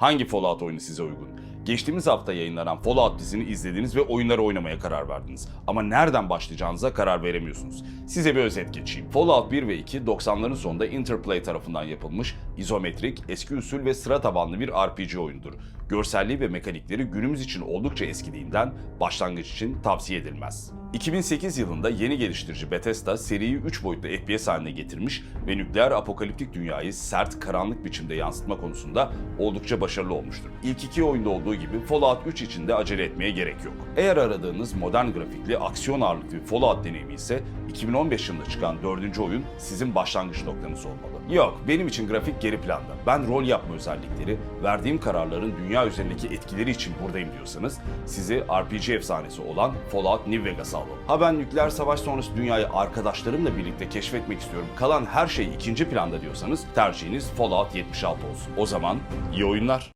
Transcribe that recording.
Hangi Fallout oyunu size uygun? Geçtiğimiz hafta yayınlanan Fallout dizisini izlediniz ve oyunları oynamaya karar verdiniz. Ama nereden başlayacağınıza karar veremiyorsunuz. Size bir özet geçeyim. Fallout 1 ve 2 90'ların sonunda Interplay tarafından yapılmış izometrik, eski usul ve sıra tabanlı bir RPG oyundur. Görselliği ve mekanikleri günümüz için oldukça eskidiğinden başlangıç için tavsiye edilmez. 2008 yılında yeni geliştirici Bethesda seriyi 3 boyutlu FPS haline getirmiş ve nükleer apokaliptik dünyayı sert, karanlık biçimde yansıtma konusunda oldukça başarılı olmuştur. İlk iki oyunda olduğu gibi Fallout 3 için de acele etmeye gerek yok. Eğer aradığınız modern grafikli, aksiyon ağırlıklı bir Fallout deneyimi ise 2015 yılında çıkan dördüncü oyun sizin başlangıç noktanız olmalı. Yok, benim için grafik geri planda. Ben rol yapma özellikleri, verdiğim kararların dünya üzerindeki etkileri için buradayım diyorsanız sizi RPG efsanesi olan Fallout New Vegas'a alalım. Ha ben nükleer savaş sonrası dünyayı arkadaşlarımla birlikte keşfetmek istiyorum. Kalan her şey ikinci planda diyorsanız tercihiniz Fallout 76 olsun. O zaman iyi oyunlar.